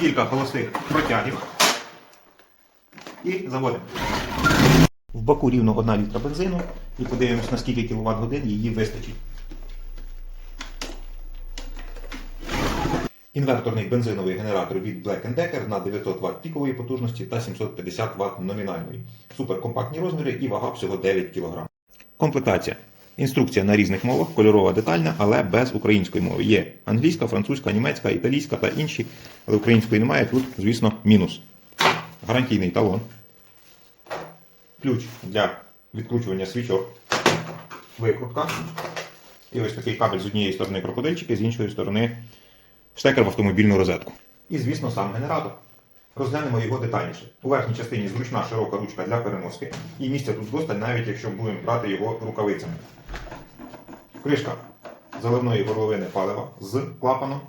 кілька холостих протягів і заводимо. В баку рівно 1 літра бензину і подивимось, на скільки кВт годин її вистачить. Інверторний бензиновий генератор від Black Decker на 900 Вт пікової потужності та 750 Вт номінальної. Суперкомпактні розміри і вага всього 9 кг. Комплектація. Інструкція на різних мовах, кольорова детальна, але без української мови. Є англійська, французька, німецька, італійська та інші, але української немає. Тут, звісно, мінус. Гарантійний талон. Ключ для відкручування свічок. Викрутка. І ось такий кабель з однієї сторони крокодильчики, з іншої сторони штекер в автомобільну розетку. І, звісно, сам генератор. Розглянемо його детальніше. У верхній частині зручна широка ручка для переноски. І місця тут досталь, навіть якщо будемо брати його рукавицями. Кришка заливної горловини палива з клапаном.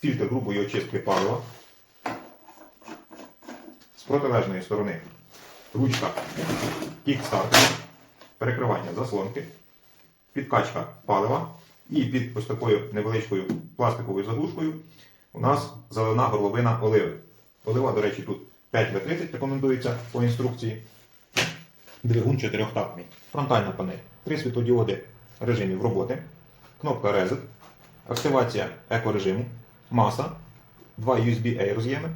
Фільтр грубої очистки палива. З протилежної сторони ручка кікстартер, перекривання заслонки, підкачка палива і під ось такою невеличкою пластиковою заглушкою у нас заливна горловина оливи. Олива, до речі, тут 5В30 рекомендується по інструкції. Двигун чотирьохтактний. Фронтальна панель. Три світлодіоди режимів роботи. Кнопка Reset. Активація екорежиму. Маса. Два USB-A роз'єми.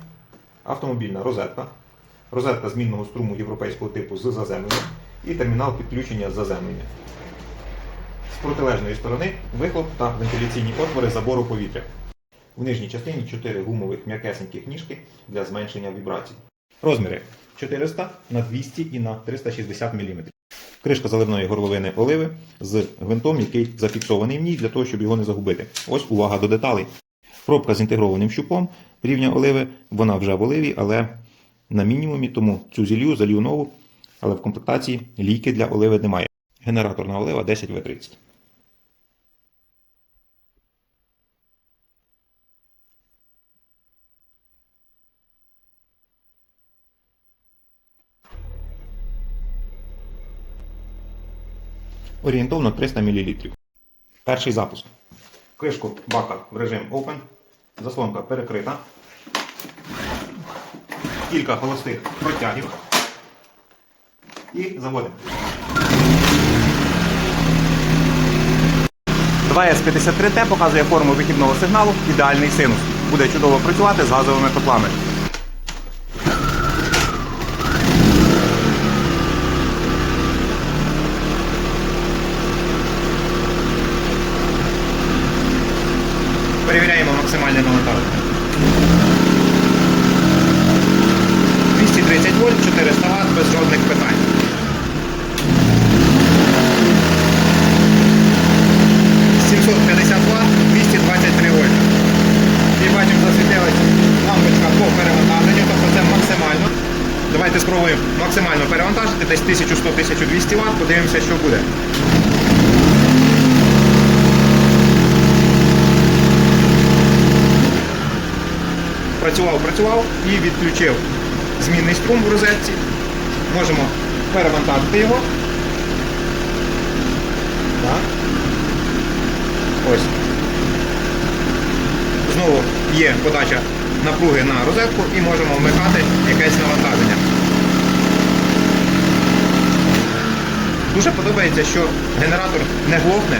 Автомобільна розетка. Розетка змінного струму європейського типу з заземленням. І термінал підключення з заземлення. З протилежної сторони вихлоп та вентиляційні отвори забору повітря. В нижній частині 4 гумових м'якесеньких ніжки для зменшення вібрацій. Розміри 400 на 200 і на 360 мм. Кришка заливної горловини оливи з гвинтом, який зафіксований в ній для того, щоб його не загубити. Ось увага до деталей. Пробка з інтегрованим щупом рівня оливи, вона вже в оливі, але на мінімумі, тому цю зілью залью нову, але в комплектації лійки для оливи немає. Генераторна олива 10В30. Орієнтовно 300 мл. Перший запуск. Кришку бака в режим Open. Заслонка перекрита. Кілька холостих протягів. І заводимо. 2С53Т показує форму вихідного сигналу ідеальний синус. Буде чудово працювати з газовими котлами. Перевіряємо максимальне навантаження. 230 вольт, 400 Вт без жодних питань. 750 Вт, 223 вольт. І бачимо, засвітилась лампочка по перевантаженню, тобто. Давайте спробуємо максимально перевантажити, десь 1100-1200 Вт, подивимося, що буде. Працював, працював і відключив змінний струм в розетці. Можемо перевантажити його. Так. Ось. Знову є подача напруги на розетку і можемо вмикати якесь навантаження. Дуже подобається, що генератор не глохне,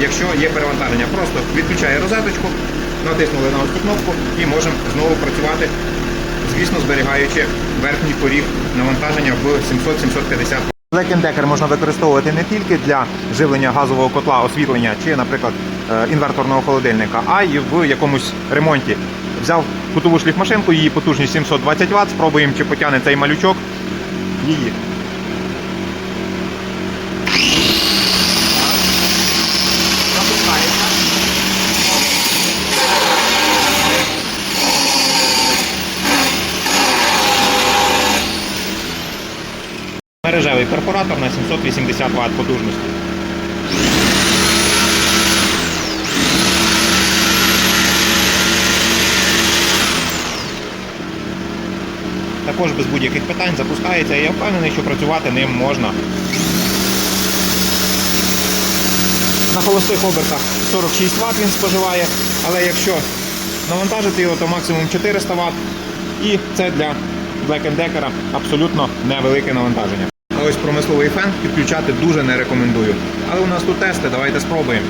якщо є перевантаження. Просто відключає розеточку, натиснули на ось кнопку і можемо знову працювати, звісно, зберігаючи верхній поріг навантаження в 700-750 Black Decker можна використовувати не тільки для живлення газового котла, освітлення чи, наприклад, е, інверторного холодильника, а й в якомусь ремонті. Взяв кутову шліфмашинку, її потужність 720 Вт, спробуємо, чи потягне цей малючок її. Мережевий перфоратор на 780 Вт потужності. Також без будь-яких питань запускається і я впевнений, що працювати ним можна. На холостих обертах 46 Вт він споживає, але якщо навантажити його, то максимум 400 Вт. І це для Black Decker абсолютно невелике навантаження. Ось промисловий фен підключати дуже не рекомендую. Але у нас тут тести, давайте спробуємо.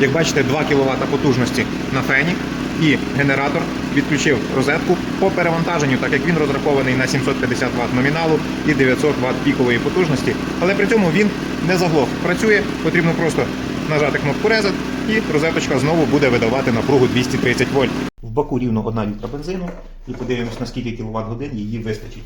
Як бачите, 2 кВт потужності на фені і генератор відключив розетку по перевантаженню, так як він розрахований на 750 Вт номіналу і 900 Вт пікової потужності. Але при цьому він не заглох. Працює, потрібно просто нажати кнопку Reset і розеточка знову буде видавати напругу 230 вольт. Баку рівно 1 літра бензину і подивимось, на скільки кВт годин її вистачить.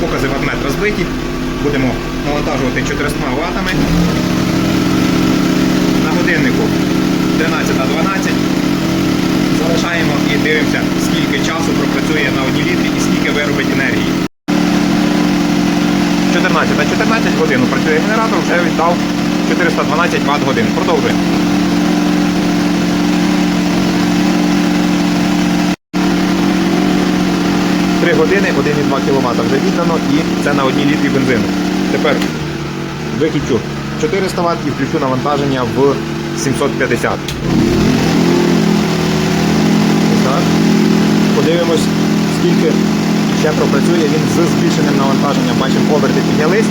Покази ватметра збиті. Будемо навантажувати 400 ватами. На годиннику 13.12. Залишаємо і дивимося, скільки часу пропрацює на одній літрі і скільки виробить енергії. 14 14 годин працює генератор, вже віддав 412 Вт годин. Продовжуємо. Три години, 1,2 кВт вже віддано і це на одній літрі бензину. Тепер виключу 400 Вт і включу навантаження в 750. Ось так. Подивимось, скільки ще пропрацює він з збільшеним навантаженням. Бачимо, оберти піднялись.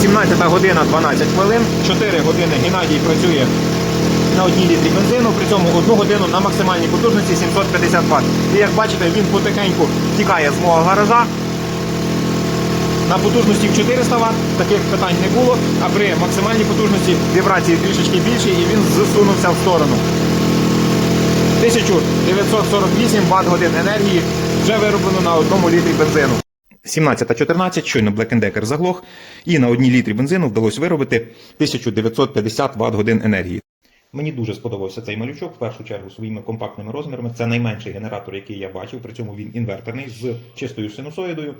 17 година 12 хвилин, 4 години Геннадій працює на одній літрі бензину, при цьому одну годину на максимальній потужності 750 Вт. І як бачите, він потихеньку тікає з мого гаража. На потужності в 400 Вт таких питань не було, а при максимальній потужності вібрації трішечки більші і він зсунувся в сторону. 1948 Вт годин енергії вже вироблено на одному літрі бензину. 17.14, щойно Black Decker заглох, і на одній літрі бензину вдалося виробити 1950 Вт годин енергії. Мені дуже сподобався цей малючок, в першу чергу своїми компактними розмірами. Це найменший генератор, який я бачив, при цьому він інверторний з чистою синусоїдою.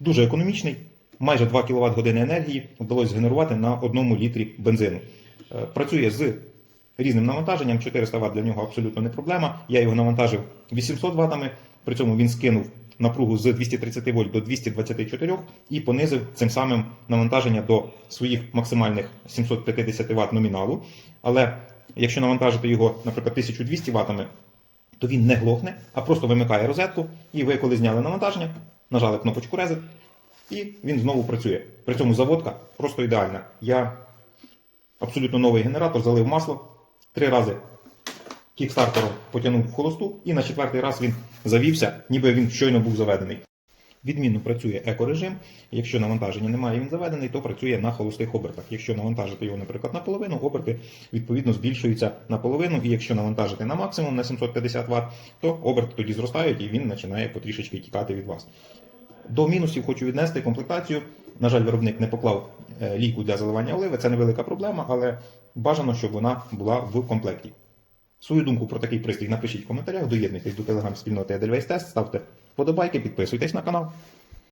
Дуже економічний, майже 2 кВт години енергії вдалося згенерувати на одному літрі бензину. Е, Працює з різним навантаженням, 400 Вт для нього абсолютно не проблема. Я його навантажив 800 Вт, при цьому він скинув напругу з 230 вольт до 224 і понизив цим самим навантаження до своїх максимальних 750 Вт номіналу. Але якщо навантажити його, наприклад, 1200 Вт, то він не глохне, а просто вимикає розетку, і ви, коли зняли навантаження, нажали кнопочку Reset, і він знову працює. При цьому заводка просто ідеальна. Я абсолютно новий генератор, залив масло, три рази кікстартером потягнув в холосту, і на четвертий раз він завівся, ніби він щойно був заведений. Відмінно працює екорежим. Якщо навантаження немає, він заведений, то працює на холостих обертах. Якщо навантажити його, наприклад, наполовину, оберти відповідно збільшуються наполовину. І якщо навантажити на максимум на 750 Вт, то оберти тоді зростають і він починає потрішечки тікати від вас. До мінусів хочу віднести комплектацію. На жаль, виробник не поклав е, ліку для заливання оливи. Це невелика проблема, але бажано, щоб вона була в комплекті. Свою думку про такий пристрій напишіть в коментарях, доєднуйтесь до телеграм-спільноти Edelweiss Test, ставте вподобайки, підписуйтесь на канал.